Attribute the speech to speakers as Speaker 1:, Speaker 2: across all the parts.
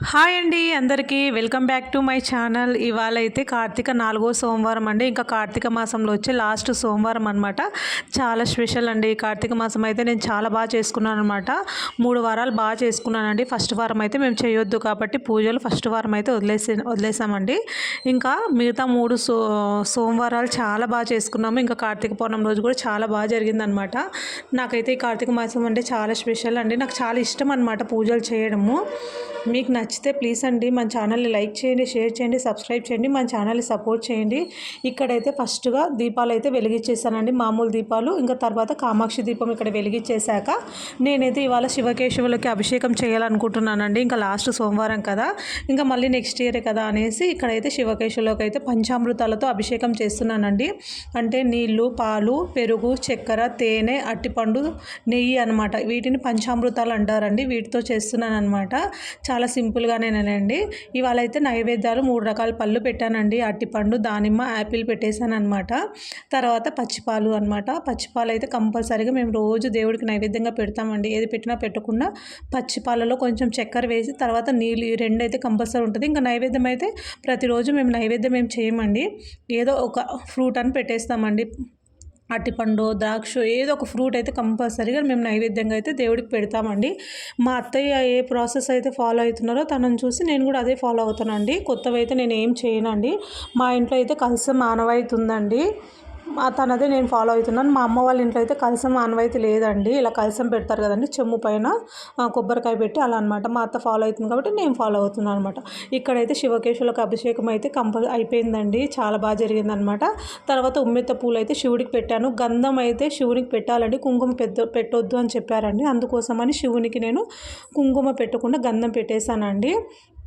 Speaker 1: Hi అండి అందరికీ welcome back to my channel. ఇవాళ అయితే కార్తీక నాలుగో సోమవారం అండి. ఇంకా కార్తీక మాసంలో వచ్చే లాస్ట్ సోమవారం అనమాట చాలా స్పెషల్ అండి. కార్తీక మాసం అయితే నేను చాలా బాగా చేసుకున్నాను అనమాట మూడు వారాలు బాగా చేసుకున్నానండి. ఫస్ట్ వారం అయితే మేము చేయొద్దు కాబట్టి పూజలు ఫస్ట్ వారం అయితే వదిలేసి వదిలేసామండి. ఇంకా మిగతా మూడు సో సోమవారాలు చాలా బాగా చేసుకున్నాము. ఇంకా కార్తీక పౌర్ణమి రోజు కూడా చాలా బాగా జరిగిందనమాట నాకైతే ఈ కార్తీక మాసం అంటే చాలా స్పెషల్ అండి. నాకు చాలా ఇష్టం అనమాట పూజలు చేయడము. మీకు నచ్చితే ప్లీజ్ అండి మన ఛానల్ని లైక్ చేయండి షేర్ చేయండి సబ్స్క్రైబ్ చేయండి మన ఛానల్ని సపోర్ట్ చేయండి. ఇక్కడైతే ఫస్ట్గా దీపాలు అయితే వెలిగించేసానండి మామూలు దీపాలు. ఇంకా తర్వాత కామాక్షి దీపం ఇక్కడ వెలిగించేశాక నేనైతే ఇవాళ శివకేశవులకి అభిషేకం చేయాలనుకుంటున్నానండి. ఇంకా లాస్ట్ సోమవారం కదా ఇంకా మళ్ళీ నెక్స్ట్ ఇయరే కదా అనేసి ఇక్కడైతే శివకేశవులకి అయితే పంచామృతాలతో అభిషేకం చేస్తున్నానండి. అంటే నీళ్ళు పాలు పెరుగు చక్కెర తేనె అట్టిపండు నెయ్యి అనమాట వీటిని పంచామృతాలు అంటారండి వీటితో చేస్తున్నాను అనమాట చాలా సింపుల్గానేనండి ఇవాళ అయితే నైవేద్యాలు మూడు రకాల పళ్ళు పెట్టానండి. అట్టిపండు దానిమ్మ యాపిల్ పెట్టేశాను అనమాట తర్వాత పచ్చిపాలు అనమాట పచ్చిపాలు అయితే కంపల్సరీగా మేము రోజు దేవుడికి నైవేద్యంగా పెడతామండి. ఏది పెట్టినా పెట్టకుండా పచ్చిపాలలో కొంచెం చక్కెర వేసి తర్వాత నీళ్ళు ఈ రెండు అయితే కంపల్సరీ ఉంటుంది. ఇంకా నైవేద్యం అయితే ప్రతిరోజు మేము నైవేద్యం ఏం చేయమండి. ఏదో ఒక ఫ్రూట్ అని పెట్టేస్తామండి. అట్టిపండు ద్రాక్ష ఏదో ఒక ఫ్రూట్ అయితే కంపల్సరీగా మేము నైవేద్యంగా అయితే దేవుడికి పెడతామండి. మా అత్తయ్య ఏ ప్రాసెస్ అయితే ఫాలో అవుతున్నారో తనను చూసి నేను కూడా అదే ఫాలో అవుతానండి. కొత్తవి అయితే నేను ఏం చేయనండి. మా ఇంట్లో అయితే కలిసి మానవాయితీ మా తనదే నేను ఫాలో అవుతున్నాను. మా అమ్మ వాళ్ళ ఇంట్లో అయితే కలసం ఆనవాయితీ లేదండి. ఇలా కలసం పెడతారు కదండి చెమ్ము పైన కొబ్బరికాయ పెట్టి అలా అనమాట మా అత్త ఫాలో అవుతుంది కాబట్టి నేను ఫాలో అవుతున్నాను అనమాట ఇక్కడైతే శివకేశులకు అభిషేకం అయితే కంపల్ అయిపోయిందండి. చాలా బాగా జరిగిందనమాట తర్వాత ఉమ్మెత్త పూలు అయితే శివుడికి పెట్టాను. గంధం అయితే శివునికి పెట్టాలండి. కుంకుమ పెద్ద పెట్టొద్దు అని చెప్పారండి. అందుకోసమని శివునికి నేను కుంకుమ పెట్టకుండా గంధం పెట్టేశానండి.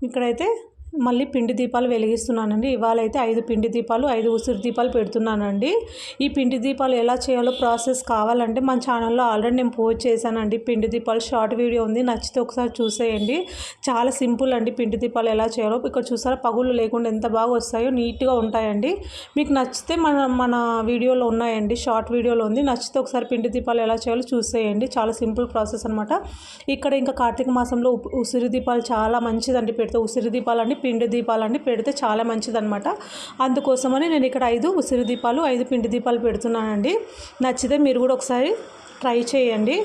Speaker 1: ఇక్కడైతే మళ్ళీ పిండి దీపాలు వెలిగిస్తున్నానండి. ఇవాళ అయితే ఐదు పిండి దీపాలు ఐదు ఉసిరి దీపాలు పెడుతున్నానండి. ఈ పిండి దీపాలు ఎలా చేయాలో ప్రాసెస్ కావాలంటే మన ఛానల్లో ఆల్రెడీ నేను పోస్ట్ చేశానండి. పిండి దీపాలు షార్ట్ వీడియో ఉంది. నచ్చితే ఒకసారి చూసేయండి. చాలా సింపుల్ అండి పిండి దీపాలు ఎలా చేయాలో. ఇక్కడ చూసారా పగుళ్ళు లేకుండా ఎంత బాగా వస్తాయో నీట్గా ఉంటాయండి. మీకు నచ్చితే మన మన వీడియోలో ఉన్నాయండి. షార్ట్ వీడియోలో ఉంది. నచ్చితే ఒకసారి పిండి దీపాలు ఎలా చేయాలో చూసేయండి. చాలా సింపుల్ ప్రాసెస్ అనమాట ఇక్కడ ఇంకా కార్తీక మాసంలో ఉసిరి దీపాలు చాలా మంచిదండి. పెడితే ఉసిరి దీపాలు అండి పిండి దీపాలన్నీ పెడితే చాలా మంచిదనమాట అందుకోసమని నేను ఇక్కడ ఐదు ఉసిరి దీపాలు ఐదు పిండి దీపాలు పెడుతున్నానండి. నచ్చితే మీరు కూడా ఒకసారి ట్రై చేయండి.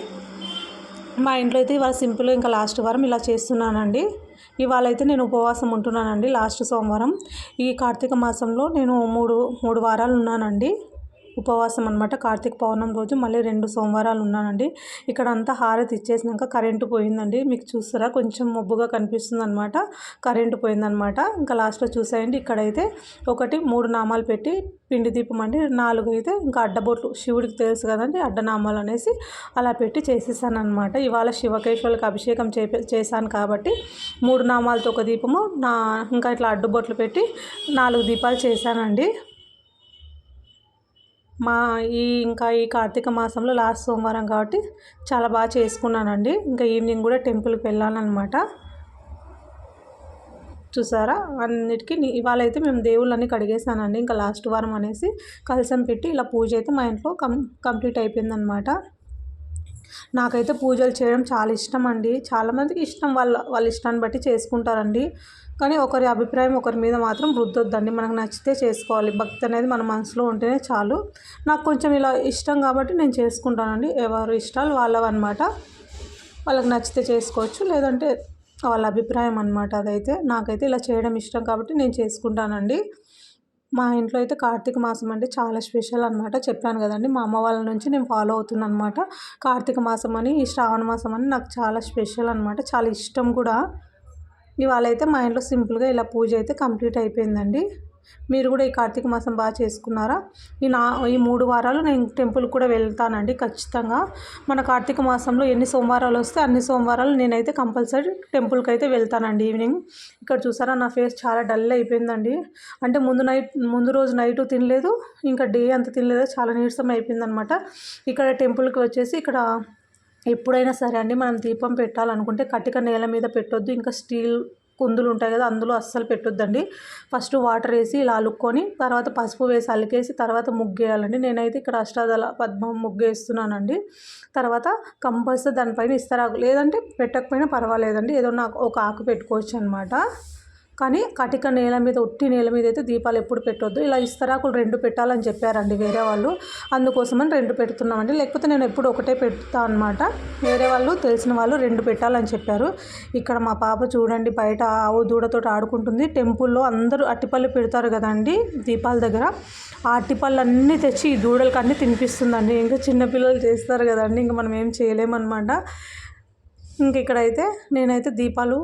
Speaker 1: మా ఇంట్లో అయితే ఇవాళ సింపుల్గా ఇంకా లాస్ట్ వారం ఇలా చేస్తున్నానండి. ఇవాళ అయితే నేను ఉపవాసం ఉంటున్నానండి లాస్ట్ సోమవారం. ఈ కార్తీక మాసంలో నేను మూడు మూడు వారాలు ఉన్నానండి. ఉపవాసం అనమాట కార్తీక పౌర్ణమి రోజు మళ్ళీ రెండు సోమవారాలు ఉన్నానండి. ఇక్కడ అంతా హారతి ఇచ్చేసినాక కరెంటు పోయిందండి. మీకు చూస్తారా? కొంచెం మబ్బుగా కనిపిస్తుంది అనమాట కరెంటు పోయిందనమాట ఇంకా లాస్ట్లో చూసేయండి. ఇక్కడైతే ఒకటి మూడు నామాలు పెట్టి పిండి దీపం అండి. నాలుగు అయితే ఇంకా అడ్డబొట్లు. శివుడికి తెలుసు కదండి. అడ్డనామాలు అనేసి అలా పెట్టి చేసేసాను అనమాట ఇవాళ శివకేశ్వరులకు అభిషేకం చే చేశాను కాబట్టి మూడు నామాలతో ఒక దీపము. నా ఇంకా ఇట్లా అడ్డుబొట్లు పెట్టి నాలుగు దీపాలు చేశానండి. మా ఈ ఇంకా ఈ కార్తీక మాసంలో లాస్ట్ సోమవారం కాబట్టి చాలా బాగా చేసుకున్నానండి. ఇంకా ఈవినింగ్ కూడా టెంపుల్కి వెళ్ళాలన్నమాట. చూసారా? అన్నిటికీ ఇవాళ అయితే మేము దేవుళ్ళని కడిగేసానండి ఇంకా లాస్ట్ వారం అనేసి కలసం పెట్టి ఇలా పూజ అయితే మా ఇంట్లో కం కంప్లీట్ అయిపోయిందనమాట నాకైతే పూజలు చేయడం చాలా ఇష్టం అండి చాలామందికి ఇష్టం వాళ్ళ వాళ్ళ ఇష్టాన్ని బట్టి చేసుకుంటారండి. కానీ ఒకరి అభిప్రాయం ఒకరి మీద మాత్రం రుద్దొద్దండి. మనకు నచ్చితే చేసుకోవాలి. భక్తి అనేది మన మనసులో ఉంటేనే చాలు. నాకు కొంచెం ఇలా ఇష్టం కాబట్టి నేను చేసుకుంటానండి. ఎవరు ఇష్టాలు వాళ్ళవన్నమాట. వాళ్ళకి నచ్చితే చేసుకోవచ్చు. లేదంటే వాళ్ళ అభిప్రాయం అనమాట అదైతే. నాకైతే ఇలా చేయడం ఇష్టం కాబట్టి నేను చేసుకుంటానండి. మా ఇంట్లో అయితే కార్తీక మాసం అంటే చాలా స్పెషల్ అనమాట చెప్పాను కదండి మా అమ్మ వాళ్ళ నుంచి నేను ఫాలో అవుతున్నాను అనమాట కార్తీక మాసం అని ఈ శ్రావణ మాసం అని నాకు చాలా స్పెషల్ అనమాట చాలా ఇష్టం కూడా. ఇవాళ అయితే మా ఇంట్లో సింపుల్గా ఇలా పూజ అయితే కంప్లీట్ అయిపోయిందండి. మీరు కూడా ఈ కార్తీక మాసం బాగా చేసుకున్నారా? ఈ నా ఈ మూడు వారాలు నేను టెంపుల్కి కూడా వెళ్తానండి ఖచ్చితంగా. మన కార్తీక మాసంలో ఎన్ని సోమవారాలు వస్తే అన్ని సోమవారాలు నేనైతే కంపల్సరీ టెంపుల్కి అయితే వెళ్తానండి ఈవినింగ్. ఇక్కడ చూసారా నా ఫేస్ చాలా డల్ అయిపోయిందండి. అంటే ముందు నైట్ ముందు రోజు నైట్ తినలేదు ఇంకా డే అంత తినలేదు చాలా నీరసం అయిపోయిందనమాట. ఇక్కడ టెంపుల్కి వచ్చేసి ఇక్కడ ఎప్పుడైనా సరే అండి మనం దీపం పెట్టాలనుకుంటే కట్టిక నేల మీద పెట్టొద్దు ఇంకా స్టీల్ కుందులు ఉంటాయి కదా అందులో అస్సలు పెట్టొద్దండి. ఫస్ట్ వాటర్ వేసి ఇలా అలుక్కొని తర్వాత పసుపు వేసి అలికేసి తర్వాత ముగ్గేయాలండి నేనైతే ఇక్కడ అష్టాదళ పద్మం ముగ్గేస్తున్నానండి తర్వాత కంపల్సరీ దానిపైన ఇస్తారాకు. లేదంటే పెట్టకపోయినా పర్వాలేదండి. ఏదో నాకు ఒక ఆకు పెట్టుకోవచ్చు అనమాట కానీ కటిక నేల మీద ఉట్టి నేల మీద అయితే దీపాలు ఎప్పుడు పెట్టొద్దు. ఇలా ఇస్తరాకులు రెండు పెట్టాలని చెప్పారండి వేరే వాళ్ళు. అందుకోసమని రెండు పెడుతున్నామండి. లేకపోతే నేను ఎప్పుడు ఒకటే పెడతా అనమాట వేరే వాళ్ళు తెలిసిన వాళ్ళు రెండు పెట్టాలని చెప్పారు. ఇక్కడ మా పాప చూడండి బయట ఆవు దూడతో ఆడుకుంటుంది. టెంపుల్లో అందరూ అట్టిపళ్ళు పెడతారు కదండి దీపాల దగ్గర. ఆ అట్టిపళ్ళు అన్నీ తెచ్చి ఈ దూడలకు అన్నీ తినిపిస్తుందండి. ఇంకా చిన్నపిల్లలు చేస్తారు కదండి ఇంకా మనం ఏం చేయలేమన్నమాట. ఇంక ఇక్కడైతే నేనైతే దీపాలు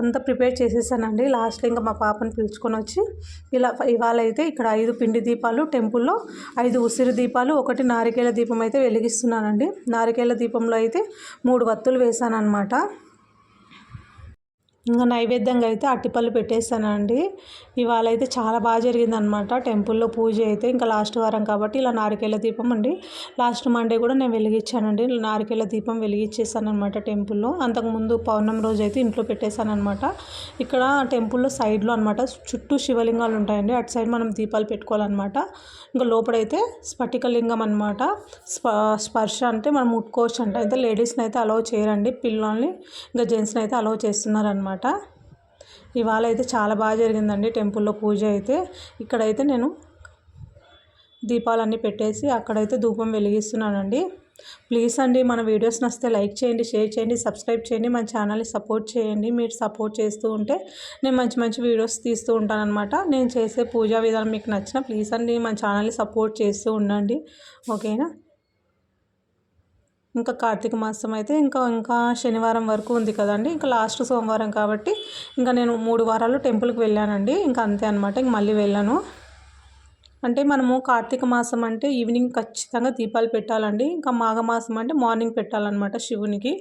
Speaker 1: అంతా ప్రిపేర్ చేసేసానండి. లాస్ట్లో ఇంకా మా పాపని పిలుచుకొని వచ్చి ఇలా ఇవాళ అయితే ఇక్కడ ఐదు పిండి దీపాలు టెంపుల్లో ఐదు ఉసిరి దీపాలు ఒకటి నారికేల దీపం అయితే వెలిగిస్తున్నానండి. నారికేల దీపంలో అయితే మూడు వత్తులు వేసాను అనమాట ఇంకా నైవేద్యంగా అయితే అట్టిపళ్ళు పెట్టేస్తానండి. ఇవాళ అయితే చాలా బాగా జరిగిందనమాట టెంపుల్లో పూజ అయితే ఇంకా లాస్ట్ వారం కాబట్టి ఇలా నారికేళ్ళ దీపం అండి. లాస్ట్ మండే కూడా నేను వెలిగించానండి. నారికేళ్ళ దీపం వెలిగించేసాను అనమాట టెంపుల్లో. అంతకుముందు పౌర్ణమి రోజు అయితే ఇంట్లో పెట్టేశాను అనమాట ఇక్కడ టెంపుల్లో సైడ్లో అనమాట చుట్టూ శివలింగాలు ఉంటాయండి. అటు సైడ్ మనం దీపాలు పెట్టుకోవాలన్నమాట. ఇంకా లోపలైతే స్ఫటికలింగం అనమాట స్ప స్పర్శ అంటే మనం ముట్టుకోవచ్చు అంట అయితే లేడీస్ని అయితే అలౌ చేయరండి. పిల్లల్ని ఇంకా జెంట్స్ని అయితే అలౌ చేస్తున్నారనమాట ఇవాళ అయితే చాలా బాగా జరిగిందండి టెంపుల్లో పూజ అయితే. ఇక్కడైతే నేను దీపాలన్నీ పెట్టేసి అక్కడైతే ధూపం వెలిగిస్తున్నానండి. ప్లీజ్ అండి మన వీడియోస్ నచ్చితే లైక్ చేయండి షేర్ చేయండి సబ్స్క్రైబ్ చేయండి మన ఛానల్ని సపోర్ట్ చేయండి. మీరు సపోర్ట్ చేస్తూ ఉంటే నేను మంచి మంచి వీడియోస్ తీస్తూ ఉంటానన్నమాట. నేను చేసే పూజా విధానం మీకు నచ్చిన ప్లీజ్ అండి మన ఛానల్ని సపోర్ట్ చేస్తూ ఉండండి. ఓకేనా? ఇంకా కార్తీక మాసం అయితే ఇంకా ఇంకా శనివారం వరకు ఉంది కదండి. ఇంకా లాస్ట్ సోమవారం కాబట్టి ఇంకా నేను మూడు వారాలు టెంపుల్కి వెళ్ళానండి. ఇంకా అంతే అనమాట ఇంక మళ్ళీ వెళ్ళాను. అంటే మనము కార్తీక మాసం అంటే ఈవినింగ్ ఖచ్చితంగా దీపాలు పెట్టాలండి. ఇంకా మాఘమాసం అంటే మార్నింగ్ పెట్టాలన్నమాట శివునికి.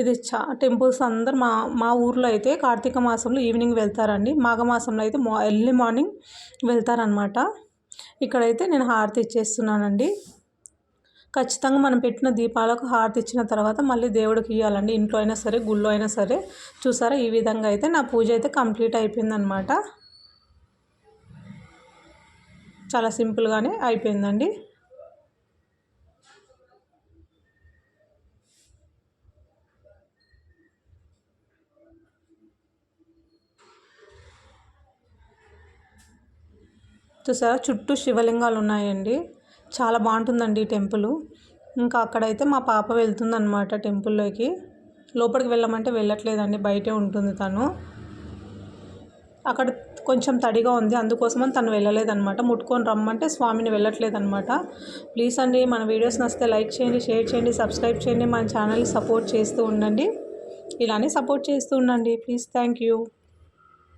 Speaker 1: ఇది చా టెంపుల్స్ అందరు మా మా ఊర్లో అయితే కార్తీక మాసంలో ఈవినింగ్ వెళ్తారండి. మాఘమాసంలో అయితే మా ఎర్లీ మార్నింగ్ వెళ్తారనమాట ఇక్కడైతే నేను హారతి ఇచ్చేస్తున్నానండి. ఖచ్చితంగా మనం పెట్టిన దీపాలకు హారతి ఇచ్చిన తర్వాత మళ్ళీ దేవుడికి ఇవ్వాలండి ఇంట్లో అయినా సరే గుళ్ళో అయినా సరే. చూసారా? ఈ విధంగా అయితే నా పూజ అయితే కంప్లీట్ అయిపోయిందనమాట చాలా సింపుల్గానే అయిపోయిందండి. చూసారా? చుట్టూ శివలింగాలు ఉన్నాయండి. చాలా బాగుంటుందండి ఈ టెంపుల్. ఇంకా అక్కడైతే మా పాప వెళ్తుందనమాట టెంపుల్లోకి. లోపలికి వెళ్ళమంటే వెళ్ళట్లేదండి బయటే ఉంటుంది తను. అక్కడ కొంచెం తడిగా ఉంది అందుకోసమని తను వెళ్ళలేదన్నమాట. ముట్టుకొని రమ్మంటే స్వామిని వెళ్ళట్లేదన్నమాట. ప్లీజ్ అండి మన వీడియోస్ నచ్చితే లైక్ చేయండి షేర్ చేయండి సబ్స్క్రైబ్ చేయండి మన ఛానల్ని సపోర్ట్ చేస్తూ ఉండండి. ఇలానే సపోర్ట్ చేస్తూ ఉండండి. Please thank you.